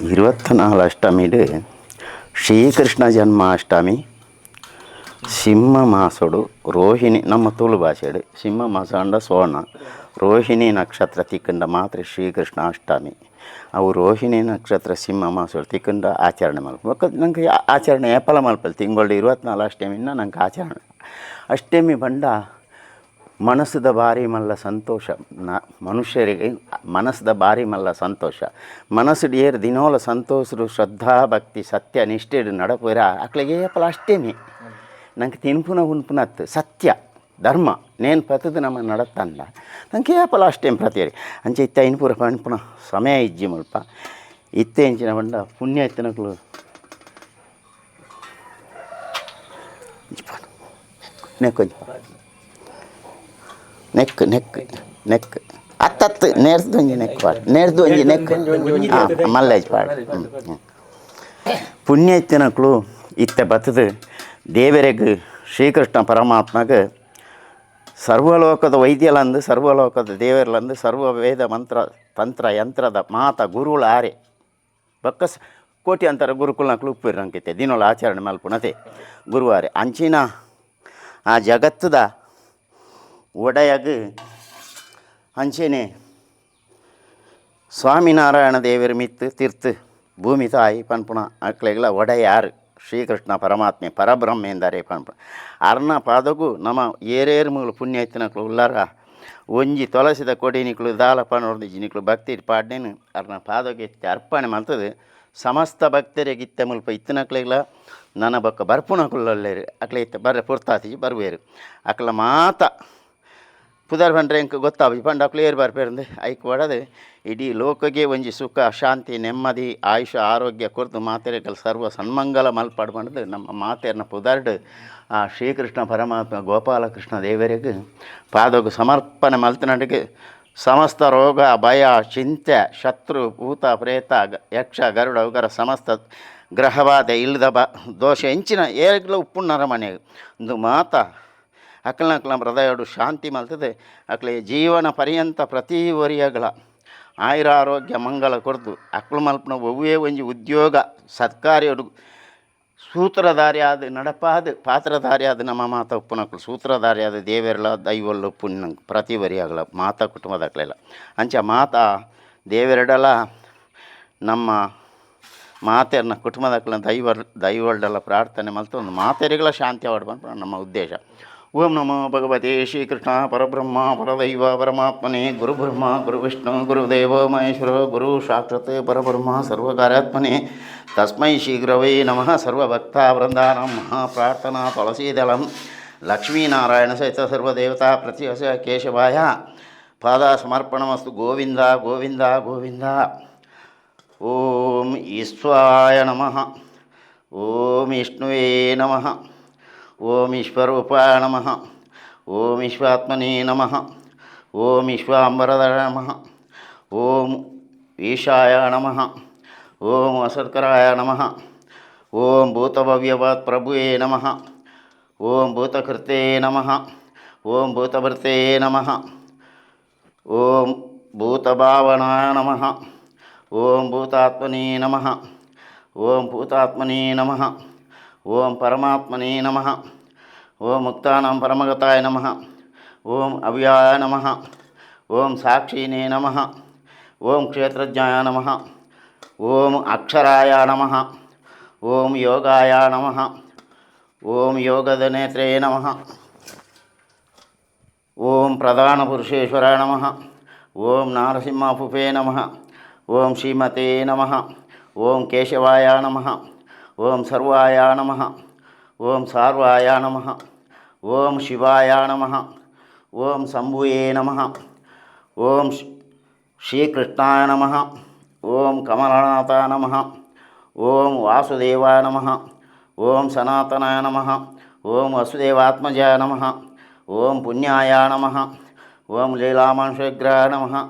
ಇರುವತ್ತನಾಲ್ ಅಷ್ಟಮಿಡು ಶ್ರೀಕೃಷ್ಣ ಜನ್ಮಾಷ್ಟಮಿ ಸಿಂಹ ಮಾಸಡು ರೋಹಿಣಿ, ನಮ್ಮ ತುಳು ಭಾಷೆಡು ಸಿಂಹ ಮಾಸ ಅಂಡ ಸೋಣ ರೋಹಿಣಿ ನಕ್ಷತ್ರ ತಿಕ್ಕಂಡ ಮಾತ್ರ ಶ್ರೀಕೃಷ್ಣ ಅಷ್ಟಮಿ ಅವು ರೋಹಿಣಿ ನಕ್ಷತ್ರ ಸಿಂಹ ಮಾಸಡು ತಿಕ್ಕಂಡ ಆಚರಣೆ ಮಾಡ್ಬೇಕು ನಂಗೆ ಆಚರಣೆ ಏಪಲ ಮಲ್ಪಲ್ಲಿ ತಿಂಗಳು ಇರುವತ್ತ್ನಾಲ್ ಅಷ್ಟಮಿನ ನಂಗೆ ಆಚರಣೆ. ಅಷ್ಟಮಿ ಬಂಡ ಮನಸ್ಸದ ಬಾರಿ ಮಲ್ಲ ಸಂತೋಷ. ನ, ಮನುಷ್ಯರಿಗೆ ಮನಸ್ಸದ ಬಾರಿ ಮಲ್ಲ ಸಂತೋಷ. ಮನಸ್ಸು ಏರು ದಿನೋಲ ಸಂತೋಷರು ಶ್ರದ್ಧಾ ಭಕ್ತಿ ಸತ್ಯ ನಿಷ್ಠೆಡು ನಡಪುರ ಅಕ್ಳಿಗೆ ಏಪಲ ಅಷ್ಟೇಮಿ ನಂಗೆ ತಿನ್ಪುನ ಉನ್ಪುನತ್ ಸತ್ಯ, ಧರ್ಮ, ನೇನು ಪ್ರತಿದು ನಮ್ಮ ನಡತ್ತಂಡ ನಂಗೆ ಏಪಲ ಅಷ್ಟೇನು ಪ್ರತಿಯರಿ. ಅಂಚೆ ಇತ್ತ ಇನ್ಪುರ ಪಣ್ಪುನ ಸಮಯ ಇಜ್ಜಿ ಮುಲ್ಪ. ಇತ್ತೆ ಇಂಚಿನ ಬಂಡ ಪುಣ್ಯ ಎತ್ತಿನಕ್ಲು ನೆಕ್ಕೊಂಚ ನೆಕ್ ನೆಕ್ ನೆಕ್. ಹತ್ತತ್ತು ನೇರ್ದು ಒಂಜಿ ನೆಕ್ ಪಾಡ್. ನೇರ್ದು ಒಂಜಿ ನೆಕ್. ಹಾಂ ಮಲ್ಲೇಜ್ ಪಾಡ್. ಪುಣ್ಯ ಇತ್ತಿನಕ್ಳು ಇತ್ತೆ ಬತ್ತದು ದೇವರಿಗೆ ಶ್ರೀಕೃಷ್ಣ ಪರಮಾತ್ಮಗ ಸರ್ವಲೋಕದ ವೈದ್ಯಲಂದು ಸರ್ವಲೋಕದ ದೇವರಲಂದು ಸರ್ವ ವೇದ ಮಂತ್ರ ತಂತ್ರ ಯಂತ್ರದ ಮಾತ ಗುರುಗಳು ಆರೆ. ಬಕ್ಕಸ್ ಕೋಟಿ ಅಂತರ ಗುರುಕುಲ್ನಕ್ಲು ಉಪ್ಪಿರಂಕಿತ್ತೆ ದಿನೊಳ ಆಚರಣೆ ಮಲ್ಪುಣತೆ. ಗುರುವಾರೆ ಅಂಚಿನ ಆ ಜಗತ್ತದ ಒಡೆಯಗ ಅಂಚೆನೆ ಸ್ವಾಮಿನಾರಾಯಣ ದೇವರ ಮಿತ್ತು ತೀರ್ಥ ಭೂಮಿ ತಾಯಿ ಪನ್ಪುಣ ಅಕ್ಲೆಗಳ ಒಡೆಯಾರು ಶ್ರೀಕೃಷ್ಣ ಪರಮಾತ್ಮೆ ಪರಬ್ರಹ್ಮ ಎಂದರೆ ಪನ್ಪುಣ ಅರ್ನ ಪಾದಗೂ ನಮ್ಮ ಏರೇರು ಮೂಲ ಪುಣ್ಯ ಎತ್ತಿನಕ್ಲು ಉಲ್ಲಾರ ಒಂಜಿ ತೊಲಸಿದ ಕೊಡಿನಿಕ್ಲು ದಾಲ ಪಣೋರ್ದು ಜಿನಿಕ್ಲು ಭಕ್ತಿ ಪಾಡ್ನೇನು ಅರ್ನ ಪಾದಕ್ಕೆ ಎತ್ತಿ ಅರ್ಪಣೆ ಮಾಡ್ತದೆ ಸಮಸ್ತ ಭಕ್ತರಿಗೆ ಇತ್ತ ಮುಲ್ಪ ಇತ್ತಿನಕ್ಲೆಗಳ ನನ್ನ ಬೊಕ್ಕ ಬರ್ಪುಣಕುಲ್ಲಲ್ಲೇರು ಅಕ್ಲೆ ಇತ್ತ ಬರ್ರೆ ಪುರ್ತಾತಿ ಬರುವೇರು ಅಕ್ಲ ಮಾತ ಪುದರ್ ಬಂದ್ರೆ ಇಂಕ ಗೊತ್ತಾವಿ. ಪಂಡ ಕ್ಲಿಯರ್ ಬರ್ಪೇರಂದು. ಐಕ್ ಒಡದೆ, ಇಡೀ ಲೋಕಗೆ ಒಂಜಿ ಸುಖ, ಶಾಂತಿ, ನೆಮ್ಮದಿ, ಆಯುಷ, ಆರೋಗ್ಯ ಕೊರ್ದು ಮಾತೆರೆಗಳು ಸರ್ವ ಸನ್ಮಂಗಲ ಮಲ್ಪಾಡು ಮಾಡಿದು ನಮ್ಮ ಮಾತೆರ್ನ ಪುದರ್ಡು, ಆ ಶ್ರೀಕೃಷ್ಣ ಪರಮಾತ್ಮ ಗೋಪಾಲಕೃಷ್ಣ ದೇವರಿಗೆ ಪಾದೋಗು ಸಮರ್ಪಣೆ ಮಲ್ತಿನಡಿಗೆ ಸಮಸ್ತ ರೋಗ, ಭಯ, ಚಿಂತೆ, ಶತ್ರು, ಭೂತ, ಪ್ರೇತ ಯಕ್ಷ, ಗರುಡ, ಉಗರ ಸಮಸ್ತ ಗ್ರಹವಾದ ಇಲ್ಲದ ಬ, ದೋಷ ಹೆಂಚಿನ ಏಗ್ಲ ಉಪ್ಪುಣ್ಣರ ಮನೆಗೆ. ಒಂದು ಮಾತ ಅಕ್ಲನ ಅಕ್ಕಲ ಹೃದಯಡು ಶಾಂತಿ ಮಲ್ತದೆ. ಅಕ್ಲೆ ಜೀವನ ಪರ್ಯಂತ ಪ್ರತಿ ವರಿಯಗಳ ಆಯುರಾರೋಗ್ಯ ಮಂಗಳ ಕೊರದು. ಅಕ್ಲು ಮಲ್ಪನ ಒವ್ವೇ ಒಂಜಿ ಉದ್ಯೋಗ ಸತ್ಕಾರ್ಯಡು ಸೂತ್ರಧಾರಿ ಆದ ನಡಪಾದ ಪಾತ್ರಧಾರಿ ಆದ ನಮ್ಮ ಮಾತ ಉಪ್ಪುನಕ್ಲು ಸೂತ್ರಧಾರಿ ಆದ ದೇವೆರ್ಲ ದೈವಲ್ಲ ಉಪ್ಪುನ ಪ್ರತಿ ವರಿಯಾಗಲ ಮಾತ ಕುಟುಂಬದಕ್ಲೆಲ್ಲ ಅಂಚ ಮಾತ ದೇವೆರಡಲ ನಮ್ಮ ಮಾತೆರ್ನ ಕುಟುಂಬದಕ್ಲ ದೈವ ದೈವಲ್ಡೆಲ್ಲ ಪ್ರಾರ್ಥನೆ ಮಲ್ತು ಒಂದು ಮಾತೆರಿಗಳ ಶಾಂತಿ ಬಂದು ನಮ್ಮ ಉದ್ದೇಶ. ఓం నమో భగవతే శ్రీకృష్ణ పరబ్రహ్మ పరదైవ పరమాత్మనే గురుబ్రహ్మ గురువిష్ణు గురుదేవ మహేశ్వర గురు సాక్షాత్ పరబ్రహ్మ సర్వకార్యాత్మనే. తస్మై శ్రీగురవై నమ సర్వభక్త బృందానం మహాప్రార్థన తులసీదళం లక్ష్మీనారాయణ సైత సర్వదేవత ప్రత్యక్ష కేశవాయ. పాదసమర్పణమస్తు గోవింద గోవింద గోవింద. ఓం ఈశ్వాయ నమ. ఓం విష్ణువే నమ. ஓம் ஈஸ்வரூபா நம ஓம் ஈஸ்வாத்மனே நம ஓம் ஈஸ்வாம்பரத நம ஓம் ஈஷாய நம ஓம் வசர்க்கராய நம ஓம் பூதபவ்யவாத் பிரபுவே நம ஓம் பூதகிருத்தே நம ஓம் பூதபர்த்தே நம ஓம் பூதபாவனா நம ஓம் பூதாத்மனே நம ஓம் பூதாத்மனே நம ఓం పరమాత్మనే నమ ఓం ముక్తానం పరమగతాయ నమ ఓం అవ్యాయ నమ ఓం సాక్షినే నమ ఓం క్షేత్రజ్ఞాయ నమ ఓం అక్షరాయ నమ ఓం యోగాయ నమ ఓం యోగదనేత్రే నమ ఓం ప్రధాన పురుషేశ్వరాయ నమ ఓం నారసింహపుపే నమ ఓం శ్రీమతే నమ ఓం కేశవాయ నమ ఓం సర్వాయ నమ ఓం సార్వాయ నమ ఓం శివాయ నమ ఓం శంభుయే నమ ఓం శ్రీకృష్ణాయ నమ ఓం కమలనాథ నమ ఓం వాసుదేవాయ నమ ఓం సనాతనాయ నమ ఓం వసుదేవాత్మజాయ నమ ఓం పుణ్యాయ నమ ఓం లీలామానుషగ్రహాయ నమ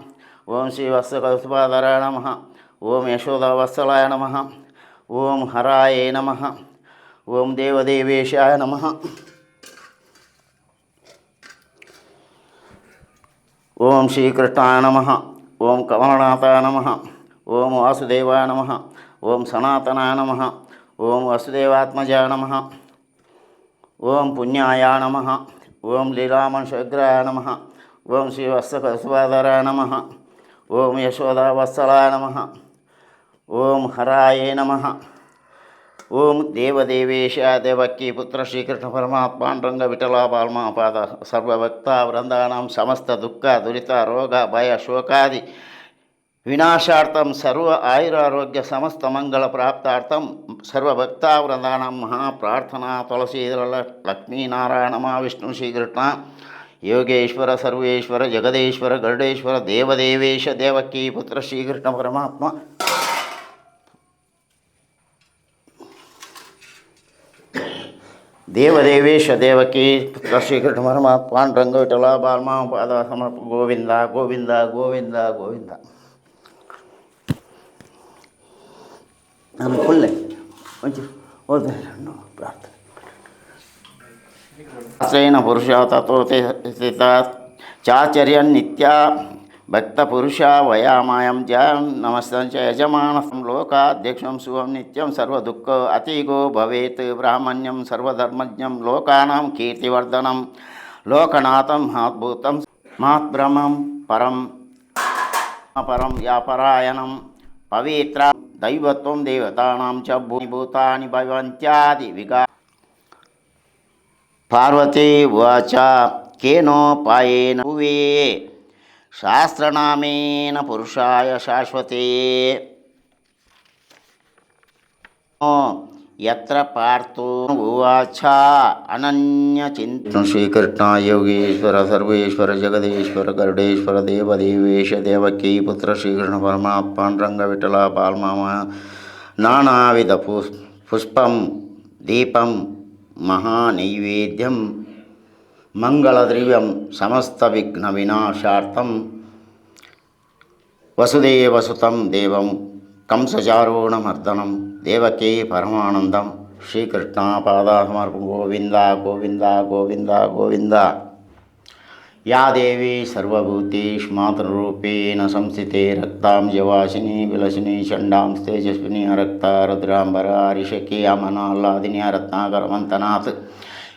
ఓం శ్రీ వత్స కౌసుపాదరాయ నమ ఓం యశోదావత్సలాయ నమ ఓం హరాయ నమ ఓం దేవదేవేశాయ నమ ఓం శ్రీకృష్ణాయ నమ ఓం కమలనాథాయ నమ ఓం వాసుదేవాయ నమ ఓం సనాతనాయ నమ ఓం వసుదేవాత్మజాయ నమ ఓం పుణ్యాయ నమ ఓం లీలామనుషగ్రాయ నమ ఓం శ్రీ వత్స కసుపాదరాయ నమ ఓం యశోదా నమ ಓಂ ಹರಾಯೇ ನಮಃ. ಓಂ ದೇವದೇವೇಶ ದೇವಕ್ಕಿ ಪುತ್ರ ಶ್ರೀಕೃಷ್ಣ ಪರಮಾತ್ಮಾಂಡ್ರಂಗ ವಿಠಲ ಬಾಲ್ಮಾಪಾದ ಸರ್ವಭಕ್ತ ವೃಂದಾನಾಂ ಸಮಸ್ತ ದುಃಖ ದುರಿತ ರೋಗ ಭಯ ಶೋಕಾದಿ ವಿನಾಶಾರ್ಥಂ ಸರ್ವ ಆಯುರಾರೋಗ್ಯ ಸಮಸ್ತ ಮಂಗಳ ಪ್ರಾಪ್ತಾರ್ಥಂ ಸರ್ವಭಕ್ತ ವೃಂದಾನಾಂ ಮಹಾಪ್ರಾರ್ಥನಾ ತುಳಸೀಧರ ಲಕ್ಷ್ಮೀನಾರಾಯಣ ಮಹಾವಿಷ್ಣು ಶ್ರೀಕೃಷ್ಣ ಯೋಗೇಶ್ವರ ಸರ್ವೇಶ್ವರ ಜಗದೇಶ್ವರ ಗರುಡೇಶ್ವರ ದೇವದೇವೇಶ ದೇವಕ್ಕಿ ಪುತ್ರ ಶ್ರೀಕೃಷ್ಣ ಪರಮಾತ್ಮ. ದೇವದೇವೇಶ ದೇವಕಿ ಪುತ್ರ ಶ್ರೀಕೃಷ್ಣ ಪರಮಾತ್ಮಾನ್ ಪಾಂಡುರಂಗ ವಿಠಲ, ಬಾಲ್ಮಾ ಪಾದ ಸಮರ್ಪ, ಗೋವಿಂದ ಗೋವಿಂದ ಗೋವಿಂದ ಗೋವಿಂದ. ನಾನು ಕುಲ್ಲೆ ಒಂಚೂರು ಓದ ಪ್ರಾರ್ಥನೆ. ಶಾಸ್ತ್ರೇಣ ಪುರುಷ ತಥೋತೆ ಸ್ಥಿತ ಚಾಚರ್ಯ ನಿತ್ಯ. భక్తపురుషా వయామాయం జ నమస్తంచ యజమానం లోకాధ్యక్షం శుభం నిత్యం సర్వదుఃఖ అతిగో భవేత్ బ్రాహ్మణ్యం సర్వధర్మజ్ఞం లోకానాం కీర్తివర్ధనం లోకనాథం మహద్భూతం మహాత్బ్రహ్మం పరం పరం వ్యాపరాయణం పవిత్ర దైవత్వం దేవతానాం చ భూమిభూతాని భవంత్యాది విగా పార్వతీ వాచ కేనోపాయేన భువే ಶಾಸ್ತ್ರನಾಮೇನ ಪುರುಷಾಯ ಶಾಶ್ವತೆ ಯತ್ರ ಪಾರ್ಥೋ ಉವಾಚ ಅನನ್ಯ ಚಿಂತ ಶ್ರೀಕೃಷ್ಣ ಯೋಗೇಶ್ವರ ಸರ್ವೇಶ್ವರ ಜಗದೇಶ್ವರ ಗರುಡೇಶ್ವರ ದೇವದೇವೇಶ ದೇವಕಿ ಪುತ್ರ ಶ್ರೀಕೃಷ್ಣ ಪರಮಾತ್ಮ ರಂಗ ವಿಠಲ ಪಾಲ್ಮಾಮ ನಾನಾವಿಧ ಪುಸ್ ಪುಷ್ಪಂ ದೀಪಂ ಮಹಾನೈವೇದ್ಯಂ మంగళద్రవ్యం సమస్త విఘ్న వినాశార్థం. వసుదేవసుతం దేవం కంసచారోణమర్దనం దేవకీ పరమానందం. శ్రీకృష్ణ పాదాహమర్పం గోవింద గోవింద గోవింద. గోవింద యా దేవి సర్వభూతీష్మాతృరూపేణ సంస్థితే రక్తాం జవాసిని విలసిని షండాం తేజస్విని అరక్త రుద్రాంబర రిషకి అమనాల్లాదిని రత్నాకరమంతనాథ్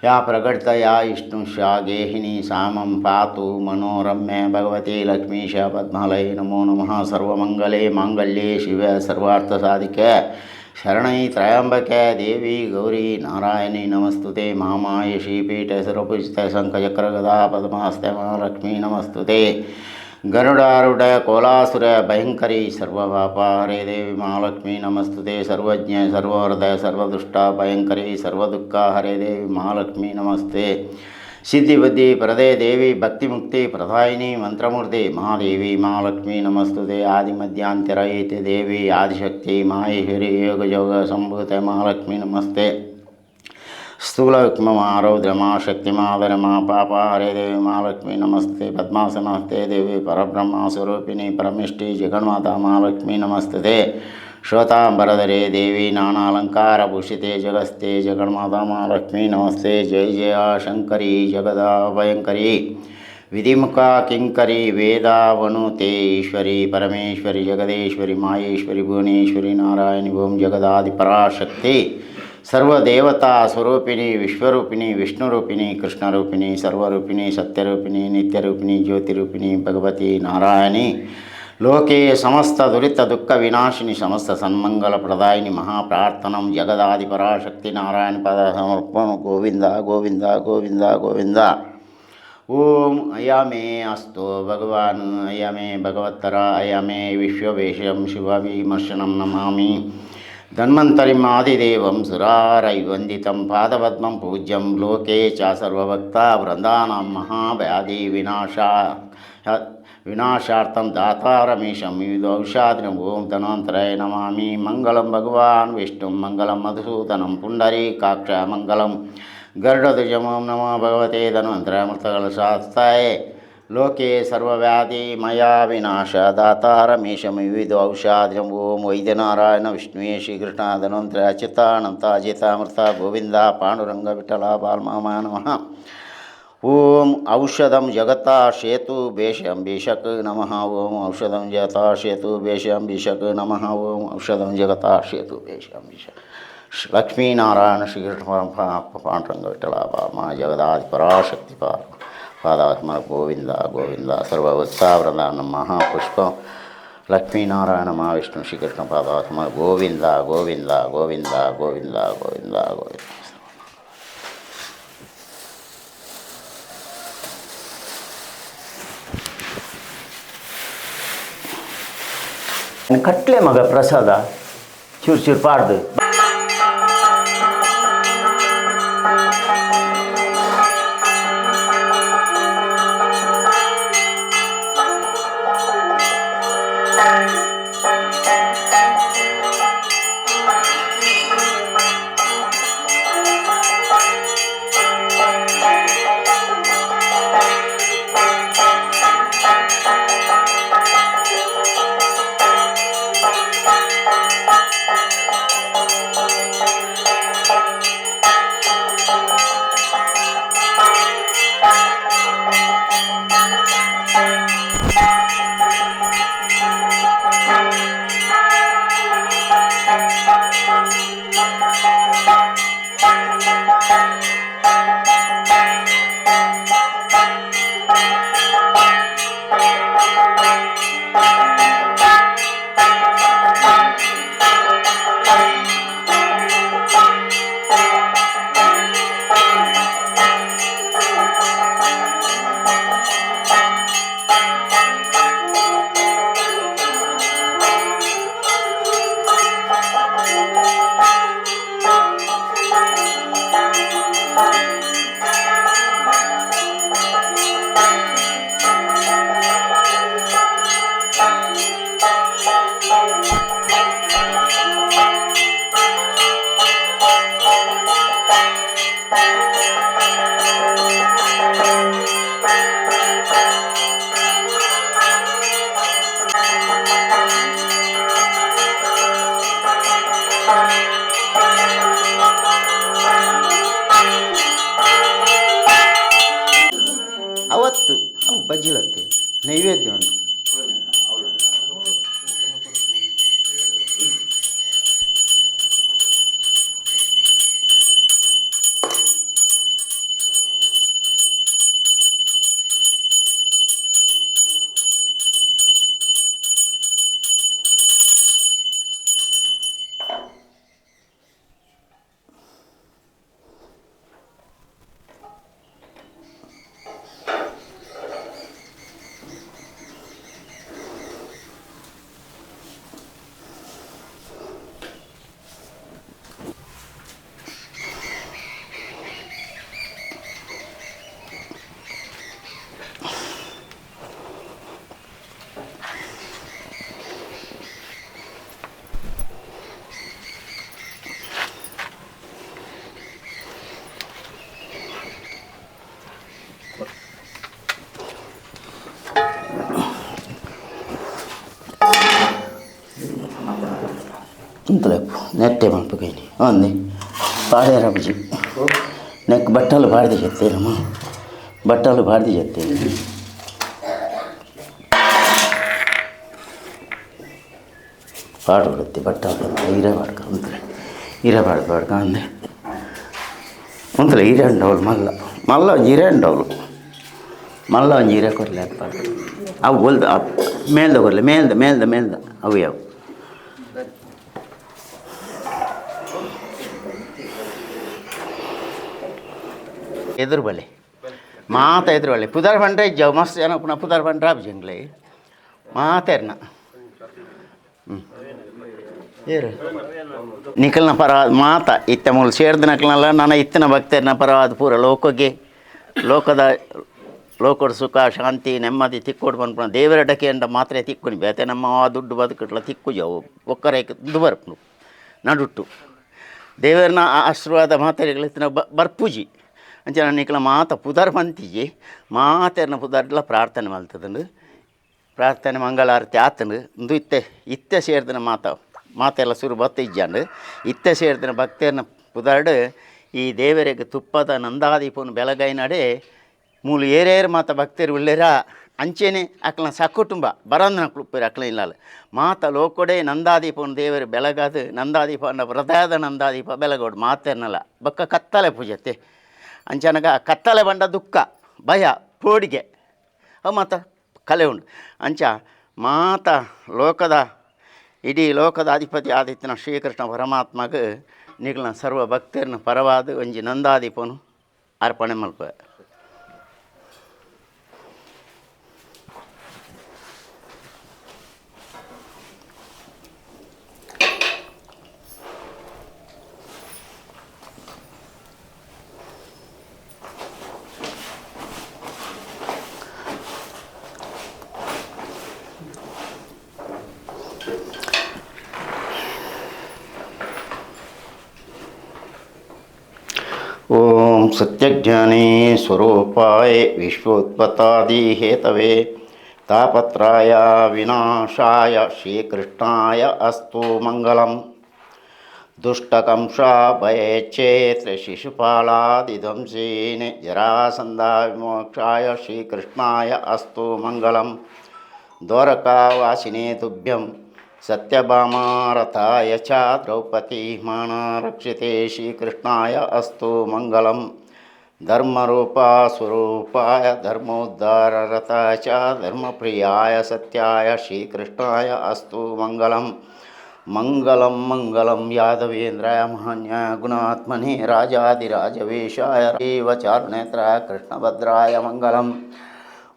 ಯಾ ಪ್ರಕಟಿತ ಯಾ ವಿಷ್ಣುಶಾ ಗೇಹಿನಿ ಸಾಮಂ ಪಾತು ಮನೋರಮ್ಯ ಭಗವತಿ ಲಕ್ಷ್ಮೀಶ ಪದ್ಮಾಲಯ ನಮೋ ನಮಃ ಸರ್ವಮಂಗಲೇ ಮಾಂಗಲ್ಯೇ ಶಿವ ಸರ್ವಾರ್ಥ ಸಾಧಿಕ ಶರಣೈ ತ್ರಯಂಬಕೆ ದೇವಿ ಗೌರಿ ನಾರಾಯಣಿ ನಮಸ್ತುತೆ ಮಹಾಮಾಯ ಶ್ರೀಪೀಠ ಸರ್ವಪೂಜಿತ ಶಂಖಚಕ್ರ ಗದಾ ಪದ್ಮಾಸ್ತೆ ಮಹಾಲಕ್ಷ್ಮೀ ನಮಸ್ತುತೆ ಗರುಡಾರುಡ ಕೋಲಾಸುರ ಭಯಂಕರಿ ಸರ್ವಪಾಪಹರೇ ದೇವಿ ಮಹಾಲಕ್ಷ್ಮೀ ನಮಸ್ತುತೆ ಸರ್ವಜ್ಞ ಸರ್ವಹೃದಯ ಸರ್ವದುಷ್ಟ ಭಯಂಕರಿ ಸರ್ವದುಃಖ ಹರೇ ದೇವಿ ಮಹಾಲಕ್ಷ್ಮೀ ನಮಸ್ತೆ ಸಿದ್ಧಿಬುದ್ಧಿ ಪ್ರದೇ ದೇವಿ ಭಕ್ತಿಮುಕ್ತಿ ಪ್ರದಾಯಿನಿ ಮಂತ್ರಮೂರ್ತಿ ಮಹಾದೇವಿ ಮಹಾಲಕ್ಷ್ಮೀ ನಮಸ್ತುತೆ ಆದಿಮಧ್ಯಾಂತರ ಏತೆ ದೇವಿ ಆದಿಶಕ್ತಿ ಮಾಹೇಶ್ವರಿ ಯೋಗ ಯೋಗ ಸಂಭೂತ ಮಹಾಲಕ್ಷ್ಮೀ ನಮಸ್ತೆ స్థూల విక్మమా రౌద్రమా శక్తిమాధరమా పాప హరే దేవి మా లక్ష్మి నమస్తే పద్మాసనస్తే దేవి పరబ్రహ్మ స్వరూపిణి పరమిష్టి జగన్మాత మా లక్ష్మి నమస్తే శ్వేతాంబరధరే దేవి నానాలంకారభూషితే జగస్తే జగన్మాతా మా లక్ష్మీ నమస్తే జయ జయ శంకరీ జగదా భయంకరీ విధిముఖా కింకరి వేదావనుతే ఈశ్వరి పరమేశ్వరి జగదేశ్వరి మాయేశ్వరి భువనేశ్వరి నారాయణి భూమి జగదాది పరాశక్తి సర్వదేవతా స్వరూపిణి విశ్వరూపిణి విష్ణురూపిణి కృష్ణరూపిణి సర్వరూపిణి సత్యరూపిణి నిత్యరూపిణి జ్యోతిరూపిణి భగవతి నారాయణి లోకే సమస్త దురిత దుఃఖ వినాశిని సమస్త సన్మంగళ ప్రదాయిని మహాప్రార్థనం జగదాది పరాశక్తి నారాయణ పద సమర్పణ గోవింద గోవింద గోవింద గోవింద. ఓం అయామే అస్తో భగవాన్ అయామే భగవత్తర అయామే విశ్వవేషం శివ విమర్శనం నమామి. ధన్వంతరిం ఆదిదేవం సురారై వందితం పాదపద్మం పూజ్యం లోకే చ సర్వభక్త వృందానాం మహావ్యాధి వినాశా వినాశార్థం దాతారమీశం విదౌషాద్రం ఓం ధన్వంతరాయ నమామి మంగళం భగవాన్ విష్ణు మంగళం మధుసూదనం పుండరీ కాక్ష మంగళం గరుడదుజమం నమో భగవతే ధన్వంతరామృతకలశాస్తాయే ಲೋಕೆ ಸರ್ವವ್ಯಾಧಿ ಮಯಾ ವಿನಾಶ ದಾತಾರಮೇಶಂ ವಿವಿಧ ಔಷಾದಿಂ ಓಂ ವೈದ್ಯನಾರಾಯಣ ವಿಷ್ಣುವೇ ಶ್ರೀಕೃಷ್ಣ ಧನ್ವಂತರ ಅಚ್ಯುತಾನಂತ ಅಜಿತಾಮೃತ ಗೋವಿಂದ ಪಾಂಡುರಂಗ ವಿಠಲ ಬಾಲ್ಮಾಮ ನಮಃ ಓಂ ಔಷಧಂ ಜಗತಾ ಶೇತು ಬೇಷಂ ಬೇಷಕ್ ನಮಃ ಓಂ ಔಷಧಂ ಜಗತಾ ಶೇತು ಬೇಷಂ ಬೇಷಕ್ ನಮಃ ಓಂ ಔಷಧಂ ಜಗತಾ ಶೇತು ಬೇಷಂ ಬೇಷಕ್ ಶ್ರೀ ಲಕ್ಷ್ಮೀನಾರಾಯಣ ಶ್ರೀಕೃಷ್ಣ ಪಾಂಡುರಂಗ ವಿಠಲ ಮಾ ಜಗದಾದಿ ಪರಾಶಕ್ತಿ ಪಾರ ಪಾದಾತ್ಮ ಗೋವಿಂದ ಗೋವಿಂದ ಸರ್ವವೃತ್ತಾವೃಂದ ನಮ್ಮ ಮಹಾಪುಷ್ಪ ಲಕ್ಷ್ಮೀನಾರಾಯಣ ಮಹಾವಿಷ್ಣು ಶ್ರೀಕೃಷ್ಣ ಪಾದಾತ್ಮ ಗೋವಿಂದ ಗೋವಿಂದ ಗೋವಿಂದ ಗೋವಿಂದ ಗೋವಿಂದ ಗೋವಿಂದ ಕಟ್ಲೆ ಮಗ ಪ್ರಸಾದ ಚೂರು ಚೂರು ಪಾಡ್ದು ನೆಟ್ಟೆ ಮಂಪುಗೇನಿ ಒಂದೇ పాడారమ్మజీ నాకు బట్టలు పాడితే చెప్తారమ్మా బట్టలు పాడితే చెప్తాను పాడు వృత్తి బట్టలు. ఈరా పాడక ఉంతులే ఈరా పాడు పాడక అంది ఉంతులే ఈరాండి డౌలు మళ్ళా. మళ్ళా ఈరాండి డౌలు. మళ్ళా ఈరా కొరలే పాడు. అవు ఒల్ద మేల్ద కొరలే? మేల్ద మేల్ద మేల్ద. అవి అవు ಎದುರು ಬಲೆ ಮಾತ ಎದುರು ಬಲೆ ಪುದಾರ್ ಬಂಡ್ರೆ ಇಜ್ಜವು ಮಸ್ತ್ ಜನ ಪುನಃ ಪುದಾರ್ ಬಂಡ್ರೆ ಆಬ್ಜಂಗ್ಲೆ ಮಾತೇರ್ನ ಏರು. ನಿಖಲ್ನ ಪರ ಮಾತ ಇತ್ತ ಮೂಲ ಸೇರ್ದ ನಕಲ್ನಲ್ಲ ನನ್ನ ಇತ್ತಿನ ಭಕ್ತರನ್ನ ಪರವಾದ ಪೂರ ಲೋಕಗೆ ಲೋಕದ ಲೋಕದ ಸುಖ, ಶಾಂತಿ, ನೆಮ್ಮದಿ ತಿಕ್ಕೋಡು ಬಂದ್ಪುಣ ದೇವರ ಡಕೆಂಡ ಮಾತ್ರ ತಿಕ್కొని ಬೇತೆ ನಮ್ಮ ಆ ದುಡ್ಡು ಬದುಕಟ್ಲ ತಿಕ್ಕು ಜಾವು. ಒಕ್ಕರೆ ದುಬರ್ಪು ನಡುಟ್ಟು. ದೇವರನ ಆ ಆಶೀರ್ವಾದ ಬ, ಬರ್ಪುಜಿ. ಅಂಚೆ ನಿಕ್ಲ ಮಾತ ಪುದರ್ ಬಂತಿಜಿ ಮಾತೆರ್ನ ಪುದರ್ಲ ಪ್ರಾರ್ಥನೆ ಮಲ್ತದಂಡು ಪ್ರಾರ್ಥನೆ ಮಂಗಳಾರತಿ ಆತಂಡು ಇಂದು ಇತ್ತೆ ಇತ್ತೆ ಸೇರ್ದಿನ ಮಾತ, ಮಾತೆಲ್ಲ ಸುರು ಬತ್ತ ಇಜ್ಜಂಡು ಇತ್ತೆ ಸೇರ್ದಿನ ಭಕ್ತರನ್ನ ಪುದರ್ಡು, ಈ ದೇವರಿಗೆ ತುಪ್ಪದ ನಂದಾದೀಪನ ಬೆಳಗೈನಡೆ ಮೂಲು ಏರೇರು ಮಾತ ಭಕ್ತರು ಉಳ್ಳೇರ, ಅಂಚೆನೆ ಅಕ್ಲ ಸಕುಟುಂಬ, ಬರಂದನ ಕುಪ್ಪರು ಅಕ್ಲ ಇಲ್ಲ ಮಾತ ಲೋಕೊಡೆ ನಂದಾದೀಪನ ದೇವರು ಬೆಳಗಾದು ನಂದಾದೀಪ ವ್ರತಾದ ನಂದಾದೀಪ ಬೆಳಗೋಡು ಮಾತೇನಲ್ಲ ಬಕ್ಕ ಕತ್ತಲೆ ಪೂಜತೆ ಅಂಚನಗ ಕತ್ತಲೆ ಬಂಡ ದುಃಖ, ಭಯ ಪೋಡಿಗೆ ಅವು ಮಾತ ಕಲೆ ಉಂಡು ಅಂಚ ಮಾತ ಲೋಕದ, ಇಡೀ ಲೋಕದ ಅಧಿಪತಿ ಆದಿತ್ಯನ ಶ್ರೀಕೃಷ್ಣ ಪರಮಾತ್ಮಗ ನಿಗ್ಲ ಸರ್ವ ಭಕ್ತರನ್ನ ಪರವಾದ ಒಂಜಿ ನಂದಾದೀಪನು ಅರ್ಪಣೆ ಮಲ್ಪ సత్యజ్ఞానే స్వరూపాయ విశ్వోత్పతాదిహేతవే తాపత్రాయ వినాశాయ శ్రీకృష్ణాయ అస్తు మంగళం. దుష్టకంశాభయే చేత్ శిశుపాలాదిదంశీని జరాసందా విమోక్షాయ శ్రీకృష్ణాయ అస్తు మంగళం. ద్వారకావాసినే తుభ్యం सत्यभामारथाय च द्रौपदीमानारक्षिते श्रीकृष्णाय अस्तु मङ्गलं धर्मरूपास्वरूपाय धर्मोद्धाररथाय च, धर्मप्रियाय, सत्याय श्रीकृष्णाय अस्तु मङ्गलं मङ्गलं मङ्गलं यादवेन्द्राय महान्य, गुणात्मने राजाधिराजवेशाय एव चारुणेत्राय कृष्णभद्राय मङ्गलम्।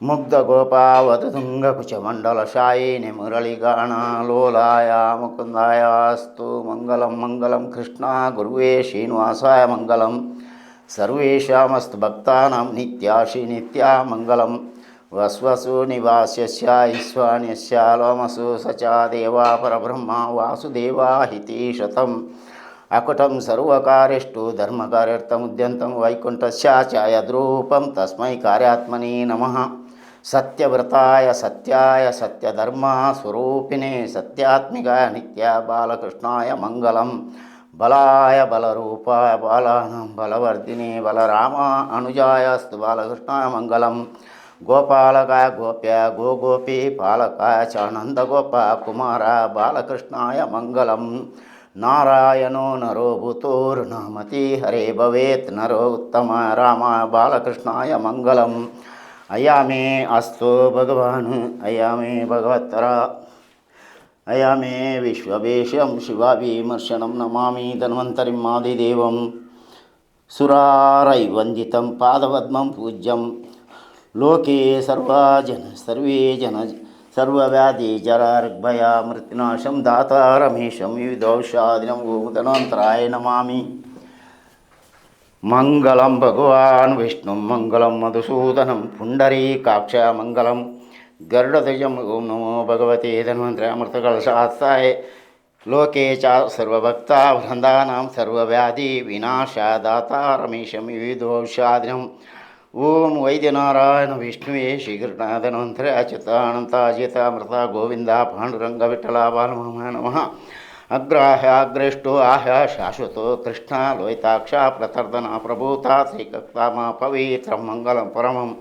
मुग्धगोपावततुङ्गकुचमण्डलशायिनि मुरळिगाणालोलाय मुकुन्दायास्तु मङ्गलं मङ्गलं कृष्णा गुरुवे श्रीनिवासाय मङ्गलं सर्वेषामस्तु भक्तानां नित्याशि नित्या मङ्गलं वस्वसु निवास्यस्य ईश्वान्यस्य लोमसु स च देवा परब्रह्मा वासुदेवा हितीशतम् అకుటం సర్వకార్యష్టు ధర్మకార్యర్థముద్యంతం వైకుంఠస్యాచాయ ద్రూపం తస్మై కార్యాత్మని నమ సత్యవ్రతాయ సత్యాయ సత్యధర్మ స్వరూపిణి సత్యాత్మిక నిత్య బాలకృష్ణాయ మంగళం. బలాయ బలరూపాయ బాలానం బలవర్ధిని బలరామ అనుజాయస్తు బాలకృష్ణాయ మంగళం. గోపాలకాయ గోప్య గోగోపి పాలకాయ చానందగోప కుమార బాలకృష్ణాయ మంగళం. నారాయణో నరో భూతోర్ణమతి హరే భవేత్. నరో ఉత్తమ రామ బాలకృష్ణాయ మంగళం. அயாமே அஸ்தோ பகவானு அயாமே பகவத்தரா அயாமே விஸ்வபேஷம் சிவாபீமர்ஷனம் நமாமி தன்வந்தரிம் மாதிதேவம். சுராரை வந்தித்தம் பாதபத்மம் பூஜ்யம். லோகே சர்வா ஜன சர்வே ஜன சர்வவியாதி ஜரார்பயா மிருத்நாசம் தாத்தா ரமேஷம் யுதோஷாதினம் கோமுதனாந்தராய நமாமி. మంగళం భగవాన్ విష్ణు మంగళం మధుసూదనం పుండరీకాక్ష మంగళం గరుడధ్వజం ఓం నమో భగవతే ధన్వంతరి అమృతకలశాస్తాయ లోకే చ సర్వభక్త వృందానాం సర్వవ్యాధి వినాశాదాతారమేశం వివిధోషాదినం ఓం వైద్యనారాయణ విష్ణువే శ్రీకృష్ణధన్వంతరి అచ్యుతానంత అజితామృత గోవింద పాండురంగ విఠలా బాలమహ నమ ಅಗ್ರಾಹ್ಯಾಗ್ರೇಷ್ಟೋ ಆಹ್ಯ ಶಾಶ್ವತೋ ಕೃಷ್ಣ ಲೋಹಿತಾಕ್ಷ ಪ್ರತರ್ದನ ಪ್ರಭೂತ ಶ್ರೀಕಕ್ತಾಮ ಪವಿತ್ರ ಮಂಗಲಂ ಪರಮಂ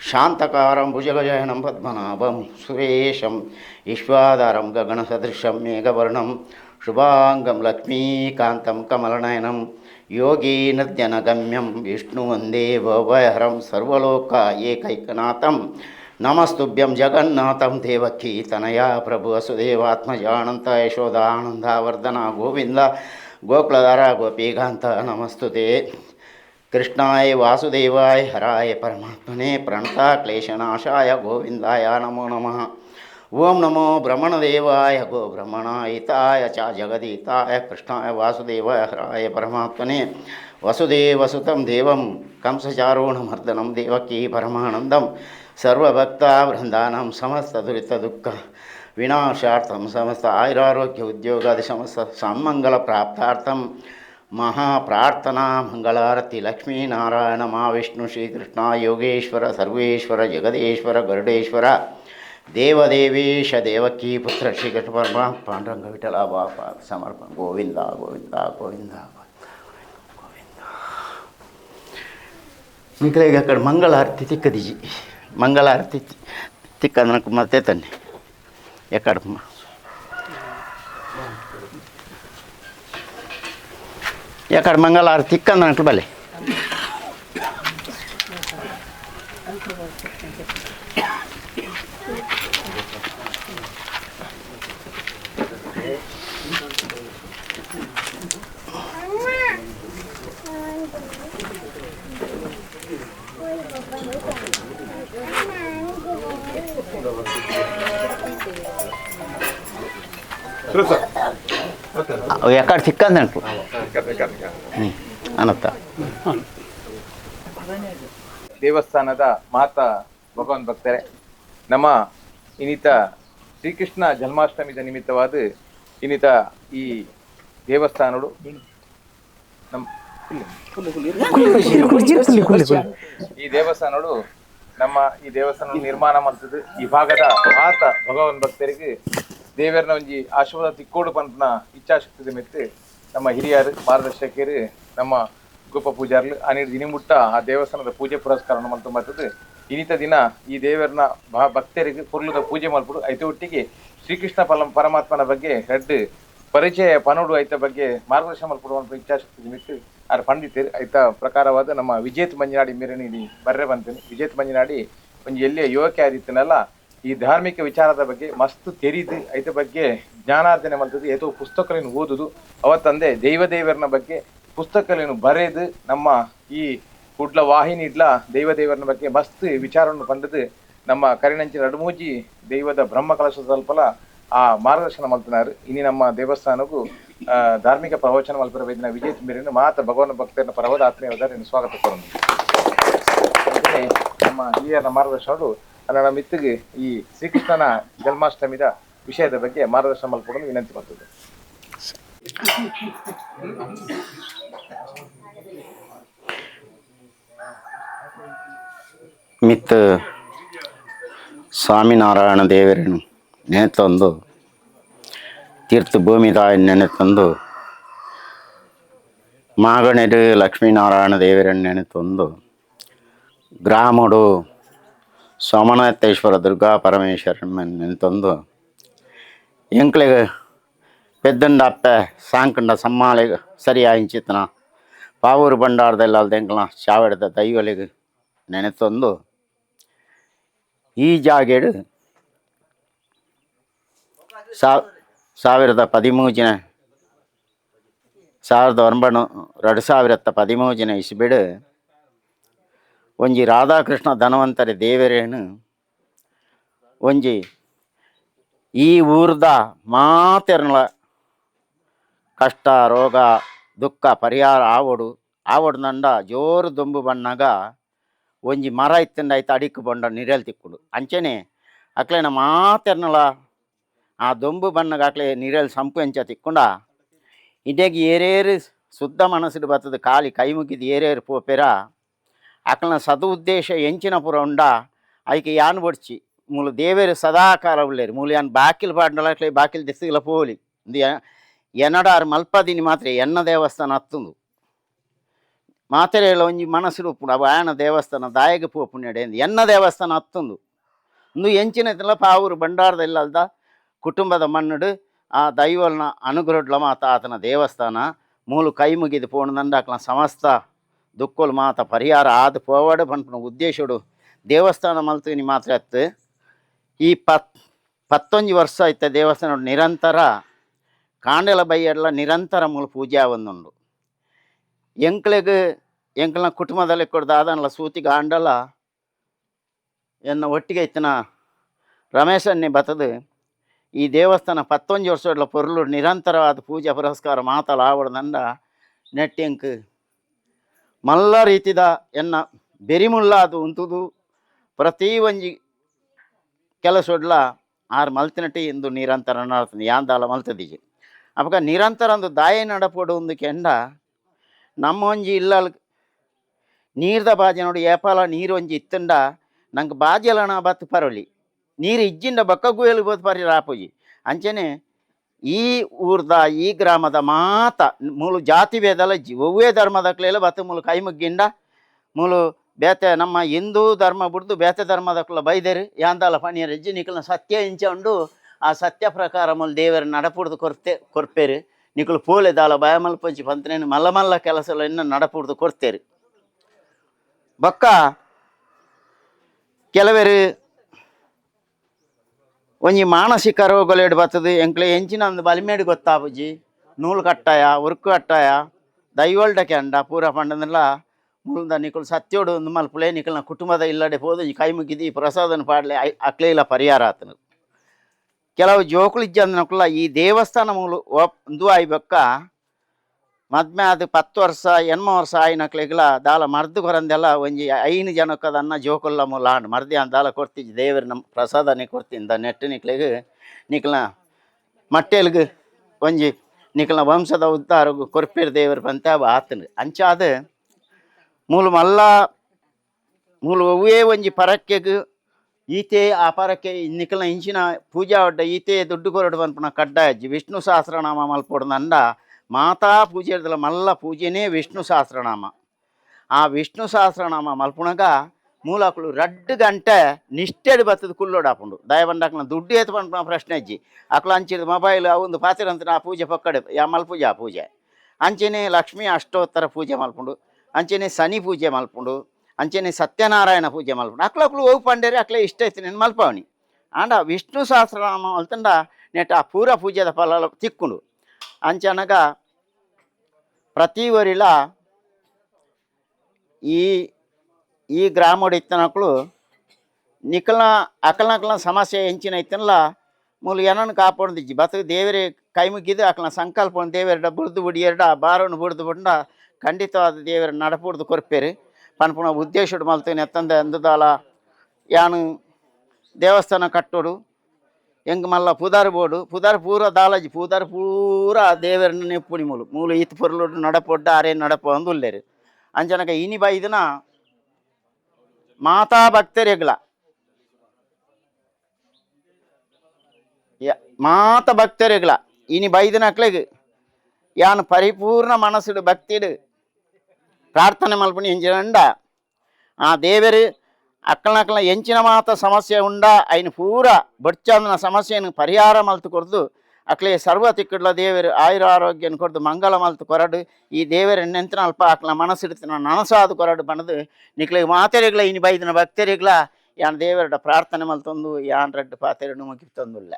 ಶಾಂತಕಾರಂ ಭುಜಗಜಯನಂ ಪದ್ಮನಾಭಂ ಸುರೇಶಂ ವಿಶ್ವಾಧಾರಂ ಗಗನಸದೃಶಂ ಮೇಘವರ್ಣಂ ಶುಭಾಂಗಂ ಲಕ್ಷ್ಮೀಕಾಂತಂ ಕಮಲನಯನಂ ಯೋಗೀನದ್ಯನಗಮ್ಯಂ ವಿಷ್ಣುವಂದೇ ಭವಹರಂ ಸರ್ವಲೋಕ ಏಕೈಕನಾಥಂ नमस्तुभ्यं जगन्नाथं देवकी तनया प्रभु वसुदेवात्मजानन्त यशोदानन्दावर्धना गोविन्द गोकुलधार गोपीकान्त नमस्तु ते कृष्णाय वासुदेवाय हराय परमात्मने प्रणताक्लेशनाशाय गोविन्दाय नमो नमः। ओम नमो ब्रह्मणदेवाय, गो ब्रह्मणायिताय, च जगदीताय, कृष्णाय वासुदेवाय हराय परमात्मने। वसुदेवसुतं देवं कंसचारोणमर्दनं, देवकी परमानन्दं। సర్వభక్తావృందానం సమస్త దురిత దుఃఖ వినాశార్థం సమస్త ఆయురారోగ్య ఉద్యోగాది సమస్త సమ్మంగళ ప్రాప్తార్థం. మహాప్రార్థనా మంగళారతి లక్ష్మీనారాయణ మా విష్ణు శ్రీకృష్ణ యోగేశ్వర సర్వేశ్వర జగదేశ్వర గరుడేశ్వర దేవదేవేశ దేవకీ పుత్ర శ్రీకృష్ణ పరమ పాండరంగ విఠల బాప సమర్పణ గోవింద గోవింద గోవింద గోవింద ఇక అక్కడ మంగళారతి తిక్కదిజి. ಮಂಗಳಾರತಿ ತಿಕ್ಕಂದು ನನಗೆ ಮತ್ತೆ ತನ್ನಿ ಎಕಡೆ ಎಕಡೆ ಮಂಗಳಾರತಿ ತಿಕ್ಕಂದು ನನಗೆ ಬಲೆ ಅನ್ನತ್ತ ದೇವಸ್ಥಾನದ ಮಾತಾ ಭಗವಾನ್ ಭಕ್ತರೇ ನಮ್ಮ ಇನ್ನಿತ ಶ್ರೀಕೃಷ್ಣ ಜನ್ಮಾಷ್ಟಮಿದ ನಿಮಿತ್ತವಾದ ಇನ್ನಿತ ಈ ದೇವಸ್ಥಾನಗಳು ನಮ್ಮ ಈ ದೇವಸ್ಥಾನಗಳು ನಮ್ಮ ಈ ದೇವಸ್ಥಾನ ನಿರ್ಮಾಣ ಮಾಡ್ತದೆ ಈ ಭಾಗದ ಮಾತ ಭಗವಾನ್ ಭಕ್ತರಿಗೆ ದೇವರನ ಒಂಜಿ ಆಶೀರ್ವಾದ ತಿಕ್ಕೋಡು ಪಂಪನ ಇಚ್ಛಾಶಕ್ತಿ ಮೆತ್ತೆ ನಮ್ಮ ಹಿರಿಯರು ಮಾರ್ಗದರ್ಶಕರು, ನಮ್ಮ ಗುಪ್ಪ ಪೂಜಾರ್ಲು ದಿನ ಮುಟ್ಟ ಆ ದೇವಸ್ಥಾನದ ಪೂಜೆ ಪುರಸ್ಕಾರ ಮಂತು ಬರ್ತದೆ ಇನಿತ ದಿನ ಈ ದೇವರನ್ನ ಭಕ್ತರಿಗೆ ಪುರ್ಲದ ಪೂಜೆ ಮಾಡ್ಬಿಡು ಐತೆ ಒಟ್ಟಿಗೆ ಶ್ರೀಕೃಷ್ಣ ಪರಮ ಪರಮಾತ್ಮನ ಬಗ್ಗೆ ಹೆಡ್ ಪರಿಚಯ ಪನೋಡು ಐತ ಬಗ್ಗೆ ಮಾರ್ಗದರ್ಶನ ಮಾಡ್ಕೊಡುವಂತ ಇಚ್ಛಾಶಕ್ತಿ ನಿಮಿತ್ತ ಆರ್ ಪಂಡಿತರು ಐತ ಪ್ರಕಾರವಾದ ನಮ್ಮ ವಿಜೇತ್ ಮಂಜನಾಡಿ ಮೆರಣಿಡಿ ಬರ್ರೆ ಬಂತೇನೆ. ವಿಜೇತ್ ಮಂಜನಾಡಿ ಒಂದು ಎಲ್ಲಿಯ ಯುವಕ ಆದಿತ್ತನಲ್ಲ ಈ ಧಾರ್ಮಿಕ ವಿಚಾರದ ಬಗ್ಗೆ ಮಸ್ತ್ ತೆರೀದು ಐತ ಬಗ್ಗೆ ಜ್ಞಾನಾರ್ಜನೆ ಮಾಡ್ತದೆ ಏತೋ ಪುಸ್ತಕಗಳನ್ನು ಓದುದು ಅವತ್ತಂದೆ ತಂದೆ ದೇವರನ ಬಗ್ಗೆ ಪುಸ್ತಕಗಳನ್ನು ಬರೆದು ನಮ್ಮ ಈ ಕುಡ್ಲ ವಾಹಿನಿ ಇಡ್ಲ ದೈವ ಬಗ್ಗೆ ಮಸ್ತ್ ವಿಚಾರವನ್ನು ಪಂಡದು ನಮ್ಮ ಕರಿನಂಚಿ ನಡುಮೂಜಿ ದೈವದ ಬ್ರಹ್ಮ ಕಲಶ ಸ್ವಲ್ಪಲ ಆ ಮಾರ್ಗದರ್ಶನ ಮಾಡ್ತಾರೆ ಇನಿ ನಮ್ಮ ದೇವಸ್ಥಾನಕ್ಕೂ ಧಾರ್ಮಿಕ ಪ್ರವಚನ ಮಲ್ಪರ ವೈದ್ಯನ ವಿಜಯ ತುಂಬಿರಿನ ಮಾತ ಭಗವಾನ್ ಭಕ್ತರನ್ನ ಪರವಾದ ಆತ್ಮೀಯವಾದ ಸ್ವಾಗತ ಕೊಡೋಣ ನಮ್ಮ ಹಿರಿಯರ ಮಾರ್ಗದರ್ಶನರು ಕನ್ನಡ ಮಿತ್ತಿಗೆ ಈ ಶ್ರೀಕೃಷ್ಣನ ಜನ್ಮಾಷ್ಟಮಿದ ವಿಷಯದ ಬಗ್ಗೆ ಮಾರ್ಗದರ್ಶನ ಮಾಡಿಕೊಡಲು ವಿನಂತಿ ಮಾಡ್ತದೆ ಮಿತ್ ಸ್ವಾಮಿನಾರಾಯಣ ದೇವರನ್ನು ನೆನೆತಂದು, ತೀರ್ಥ ಭೂಮಿ ತಾಯಿ ನೆನೆತಂದು ಮಾಗಣೆಡು ಲಕ್ಷ್ಮೀನಾರಾಯಣ ದೇವರನ್ನು ನೆನೆತಂದು, ಗ್ರಾಮಡು ಸೋಮನಾಥೇಶ್ವರ ದುರ್ಗಾ ಪರಮೇಶ್ವರನ್ ತಂದು ಎಂಕ್ಳಿಗೆ ಪೆದ್ದಂಡಪ್ಪ, ಸಾಂಕಂಡ ಸರಿ ಆಯಿಂಚಿತ್ತನ ಪಾವೂರು ಬಂಡಾರದಲ್ಲಾಲ್ದ ಎಂಕ್ಲ ಚಾವಡದ ದೈವಲಿಗೆ ನೆನೆತಂದು. ಈ ಜಾಗೆಡು ಸಾವಿರದ ಪದಿಮೂಜಿನ ಸಾವಿರದ ಒಂಬೈನೂ ಎರಡು ಸಾವಿರದ ಪದಿಮೂಜಿನ ಇಸ್ಬಿಡು ಒಂಜಿ ರಾಧಾಕೃಷ್ಣ ಧನವಂತರಿ ದೇವರೇನು ಒಂಜಿ ಈ ಊರ್ದ ಮಾತೆರ್ನಳ ಕಷ್ಟ, ರೋಗ, ದುಃಖ, ಪರಿಹಾರ ಆವಡು ನಂಡ ಜೋರು ದೊಂಬು ಬಣ್ಣಗ ಒಂಜಿ ಮರ ಇತ್ತಂಡ ಐತ ಅಡಿಕ್ಕು ಬಂಡ ನಿರಲ್ ತಿಕ್ಕುಡು. ಅಂಚನೆ ಅಕ್ಲೇನ ಮಾತೆರ್ನಳ ಆ ದೊಂಬು ಬಣ್ಣಗ ಅಕ್ಲೆ ನಿರಲ್ ಸಂಪು ಎಂಚ ತಿಕ್ಕುಂಡ ಇಡೆಗೆ ಏರೇರು ಶುದ್ಧ ಮನಸ್ಸುಡು ಬರ್ತದೆ ಖಾಲಿ ಕೈ ಮುಗಿದು ಏರೇರು ಪೋಪೆರ ಅಕ್ಲನ ಸದು ಉದ್ದೇಶ ಎಂಚಿನ ಪುರ ಉಂಡ ಐಕೆ ಯಾನ್ ಬೊಡ್ಚಿ ಮೂಲು ದೇವೇರು ಸದಾಕಾಲ ಉಳ್ಳೇರು ಮೂಲು ಯಾನ್ ಬಾಕಿಲ್ ಪಾಡ್ನಲ ಅಕ್ಲೆ ಬಾಕಿಲ್ ದಿಸ್ಸಿಗಲ ಪೋಲಿ ಇಂದು ಎ- ಎನ್ನಡಾರು ಮಲ್ಪದಿನಿ ಮಾತ್ರ ಎನ್ನ ದೇವಸ್ಥಾನ ಹತ್ತುಂದು ಮಾತೆರೆಗಳ ಒಂಜಿ ಮನಸ್ಸುಡು ಉಪ್ಪುಂಡು ಅವು ಆಯನ ದೇವಸ್ಥಾನ ದಾಯಗ ಪೋಪುಣ್ಯಡೆ ಎಂದು ಎನ್ನ ದೇವಸ್ಥಾನ ಹತ್ತುಂದು ಇಂದು ಎಂಚಿನೈತಲ್ಲ ಪಾವೂರು ಬಂಡಾರದಲ್ಲಿ ಅಲ್ದ ಕುಟುಂಬದ ಮಣ್ಣುಡು ಆ ದೈವಲ್ನ ಅನುಗ್ರಹಡ್ಲ ಮಾತ ಆತನ ದೇವಸ್ಥಾನ ಮೂಲು ಕೈ ಮುಗಿದು ಪೋಣದಂಡ ಆಕಲ ಸಮಸ್ತ ದುಃಖಲು ಮಾತ ಪರಿಹಾರ ಆದ ಪೋವಾಡ ಪನ್ಪುನ ಉದ್ದೇಶಡು ದೇವಸ್ಥಾನ ಮಲ್ತೀನಿ ಮಾತ್ರ ಅತ್ತು ಈ ಪತ್, ಪತ್ತೊಂಜಿ ವರ್ಷ ಆಯ್ತ ದೇವಸ್ಥಾನ ನಿರಂತರ, ಕಾಂಡೆಲ ಬೈಯಡ್ಲ ನಿರಂತರ ಮೂಲ ಪೂಜೆ ಆವೊಂದುಂಡು ಎಂಕ್ಲೆಗ್ ಎಂಕ್ಲನ ಕುಟುಂಬದಲ್ಲಿ ಕೊಡ್ದು ಸೂತಿ ಗಾಂಡಲ ಎನ್ನ ಒಟ್ಟಿಗೆ ಇತ್ತಿನ ರಮೇಶನ್ನೇ ಬತದು, ಈ ದೇವಸ್ಥಾನ ಪತ್ತೊಂಜು ವರ್ಷಗಳ ಪೊರ್ಲು ನಿರಂತರವಾದ ಪೂಜಾ ಪುರಸ್ಕಾರ ಮಾತಲ್ಲ ಆವಡ್ದಂಡ ನೆಟ್ಟೆಂಕ್ ಮಲ್ಲ ರೀತಿದ ಎನ್ನ ಬೆರಿಮುಲ್ಲಾದು ಉಂತುದು. ಪ್ರತಿ ಒಂಜಿ ಕೆಲಸೊಡ್ಲ ಆರು ಮಲ್ತಿನಟಿ ಇಂದು ನಿರಂತರ ನಡ್ತದೆ ಯಾಂದಾಲ ಮಲ್ತದಿಜಿ. ಅವಾಗ ನಿರಂತರ ಒಂದು ದಾಯ ನಡಪೋಡು ಒಂದು ಕೆಂಡ, ನಮ್ಮ ಒಂಜಿ ಇಲ್ಲ ನೀರ್ದ ಬಾಜಿ ನೋಡಿ ಏಪಾಲ ನೀರು ಒಂಜಿ ಇತ್ತಂಡ, ನಂಗೆ ಬಾಜಲಣ ಬತ್ತು ಪರೊಲಿ. ನೀರು ಇಜ್ಜಿಂಡ ಬಕ್ಕಗೂ ಎಲ್ಬೋದು ಪರಿ ರಾಪೋಜಿ. ಅಂಚನೆ ಈ ಊರ್ದ, ಈ ಗ್ರಾಮದ ಮಾತ, ಮೂಲು ಜಾತಿ ಭೇದಲ ಒವ್ವೇ ಧರ್ಮದ ಕ್ಲೇಲ ಬತ್ತು ಮೂಲು ಕೈ ಮುಗ್ಗಿಂಡ ಬೇತೆ ನಮ್ಮ ಹಿಂದೂ ಧರ್ಮ ಬಿಡ್ದು ಬೇತೆ ಧರ್ಮದಕ್ಕಲ್ಲ ಬೈದೇರಿ. ಯಾಂದಾಲ ಪಣಿಯ ರಜ್ಜಿ ನಿಕಲ್ನ ಸತ್ಯ ಇಂಚಂಡು ಆ ಸತ್ಯ ಪ್ರಕಾರ ಮೂಲ ದೇವರ ನಡಪುಡ್ದು ಕೊರ್ತೆ, ಕೊರ್ಪೇರು. ನಿಕಲು ಪೋಲೆ ದಾಲ ಬಯಮಲ್ ಪಂಚಿ ಪಂತನೇನು ಮಲ್ಲ ಮಲ್ಲ ಕೆಲಸಲ ಇನ್ನು ನಡಪುಡ್ದು ಕೊಡ್ತೇರು ಬೊಕ್ಕ ಕೆಲವರು ಒಂಜಿ ಮಾನಸಿಕ ರೋಗಲೇಡು ಬರ್ತದೆ. ಎಂಕ್ಲೆ ಎಂಚಿನ ಒಂದು ಬಲಿಮೇಡು ಗೊತ್ತಾಪುಜಿ. ನೂಲು ಕಟ್ಟಾಯ, ಉರುಕು ಕಟ್ಟಾಯ ದೈವಲ್ಡಕ್ಕೆ ಕೆಂಡ, ಪೂರ ಪಂಡನೆಲ್ಲ ಮುಳ್ದ ನಿಕುಲು ಸತ್ಯೋಡು ಒಂದು ಮಲ್ಪುಲೆ ನಿಕಲ್ನ ಕುಟುಂಬದ ಇಲ್ಲಡೆ ಹೋದು ಈ ಕೈ ಮುಗಿದು ಈ ಪ್ರಸಾದನ ಪಾಡ್ಲೆ ಅಕ್ಲೆ ಇಲ್ಲ ಪರಿಹಾರ ಆತನು ಕೆಲವು ಜೋಕುಲು ಇಜ್ಜಂದನಕುಲ್ಲ ಈ ದೇವಸ್ಥಾನ ಮೂಲು ಒಂದು ಆಯ್ಬಕ್ಕ ಮದ್ಮೆ ಅದು ಪತ್ತು ವರ್ಷ, ಎನ್ಮ ವರ್ಷ ಆಯಿನಕ್ಲೆಗ್ಲ ದಾಲ ಮರ್ದು ಕೊರಂದೆಲ್ಲ ಒಂಜಿ ಐನು ಜನಕ್ಕದ ಅನ್ನ ಜೋಕುಲ್ಲ ಮೂಲ ಆಂಡ್ ಮರ್ದಿ ದಾಲ ಕೊಡ್ತಿಜ್ ದೇವ್ರ ನಮ್ಮ ಪ್ರಸಾದನೆ ಕೊಡ್ತಿಂದ ನೆಟ್ಟು ನಿಕ್ಲೆಗ್ ನಿಕ್ಲ ಮಟ್ಟೆಲ್ಗ್ ಒಂಜಿ ನಿಕ್ಲ ವಂಶದ ಉದ್ಧಾರಗು ಕೊರ್ಪೇರ್ ದೇವ್ರ ಬಂತ ಆತನು ಅಂಚಾದ ಮೂಲು ಮಲ್ಲ, ಮೂಲು ಒವ್ವೇ ಒಂಜಿ ಪರಕ್ಕೆಗ್ ಈತೆ ಆ ಪರಕ್ಕೆ ನಿಕ್ಲ ಇಂಚಿನ ಪೂಜಾ ಒಡ್ಡ ಈತೆ ದುಡ್ಡು ಕೊರಡು ಪನ್ಪುನ ಕಡ್ಡಾಯಜ್ಜಿ ವಿಷ್ಣು ಸಹಸ್ರನಾಮ ಮಲ್ಪೊಡು ಅಂಡ మాతా పూజ మల్ల పూజనే విష్ణు సహస్రనామ. ఆ విష్ణు సహస్రనామ మలుపునగా మూలకులు రెడ్డు గంట నిష్టడి బతుది కుల్లోడాపుండు దయవండి అక్కడ దుడ్డు ఎత్తు పంప ప్రశ్న ఇచ్చి అక్కడ అంచిది మొబైల్ అవుంది పాత్రంత ఆ పూజ పక్కడు ఆ మలపూజ ఆ పూజ. అంచనే లక్ష్మీ అష్టోత్తర పూజ మల్పుండు అంచనే శని పూజ మల్పుండు అంచనే సత్యనారాయణ పూజ మల్పుండు. అక్కడ ఒకళ్ళు ఓవు పండేరు అట్లా ఇష్టైతే నేను మల్పవని. అండ్ ఆ విష్ణు సహస్రనామం వెళ్తుండ నేట ఆ పూర పూజ ఫలాలకు తిక్కుడు. ಅಂಚನಗ ಪ್ರತಿ ವರಿಲ ಈ ಈ ಗ್ರಾಮೋಡು ಇತ್ತನಕ್ಕಳು ನಿಕಲ್ನ ಅಕಲ್ನಕಲ್ನ ಸಮಸ್ಯೆ ಹೆಂಚಿನ ಇತ್ತನಲ್ಲ ಮೂಲ ಏನನ್ನು ಕಾಪಾಡ್ದಿಜ್ಜಿ ಬತ್ತಗ ದೇವರೇ ಕೈ ಮುಗಿದು ಅಕಲ್ನ ಸಂಕಲ್ಪ ದೇವರ ಬುಡ್ದು ಬಿಡಿ, ಎರಡ ಬಾರವನ್ನು ಬುಡ್ದು ಬಿಡ್ಡ ಖಂಡಿತವಾದ ದೇವರ ನಡಪುಡ್ದು ಕೊರ್ಪೇರು. ಪನ್ಪುನ ಉದ್ದೇಶಡು ಮಲ್ತೇನೆ ನೆತ್ತಂದ ಅಂದದಾಲ, ಯಾನು ದೇವಸ್ಥಾನ ಕಟ್ಟೋಡು ಹೆಂಗ್ ಮಲ್ಲ ಪುದಾರ್ ಬೋಡು ಪುದಾರ್ ಪೂರ ದಾಲಾಜಿ ಪುದಾರ್ ಪೂರ ದೇವರನ್ನ ನೆಪ್ಪುನಿ ಮೂಲು ಮೂಲು ಈತ್ ಪೊರ್ಲುಡು ನಡಪೊಡ್ಡ ಆರೇ ನಡಪ ಅಂದುಲ್ಲೇರು ಅಂಜನಕ ಇನಿ ಬೈದಿನ ಮಾತಾ ಭಕ್ತರೆಗ್ಲ ಯ- ಮಾತ ಭಕ್ತರೆಗ್ಲ ಇನಿ ಬೈದಿನಕ್ಲೆಗ್ ಯಾನು ಪರಿಪೂರ್ಣ ಮನಸ್ಸುಡು ಭಕ್ತಿಡು ಪ್ರಾರ್ಥನೆ ಮಲ್ಪನಿ ಎಂಜಿನಂಡ ಆ ದೇವರು ಅಕ್ಕಳನಕ್ಕಳ ಎಂಚಿನ ಮಾತ ಸಮಸ್ಯೆ ಉಂಡ ಅಯ್ನ ಪೂರ ಬಡ್ಚಂದನ ಸಮಸ್ಯೆಯನ್ನು ಪರಿಹಾರ ಮಲ್ತು ಕೊರ್ದು ಅಕ್ಲೆ ಸರ್ವ ತಿಕ್ಕಡ್ಲ ದೇವರು ಆಯುರ ಆರೋಗ್ಯನ ಕೊರ್ದು ಮಂಗಲ ಮಲ್ತು ಕೊರಡು, ಈ ದೇವರ ನೆಂತನ ಅಲ್ಪ ಅಕ್ಲ ಮನಸ್ಸಿಡ್ತಿನ ನನಸಾದು ಕೊರಡು ಬಣದು ನಿಕ್ಲೆ ಮಾತೆರೆಗ್ಲ ಇನ್ನು ಬೈದಿನ ಭಕ್ತರಿಗ್ಲ, ಯಾನ್ ದೇವರ ಪ್ರಾರ್ಥನೆ ಮಲ್ತೊಂದು, ಯಾನ್ ರಡ್ಡು ಪಾತೆರಡು ಮುಗಿತೊಂದುಲ್ಲ.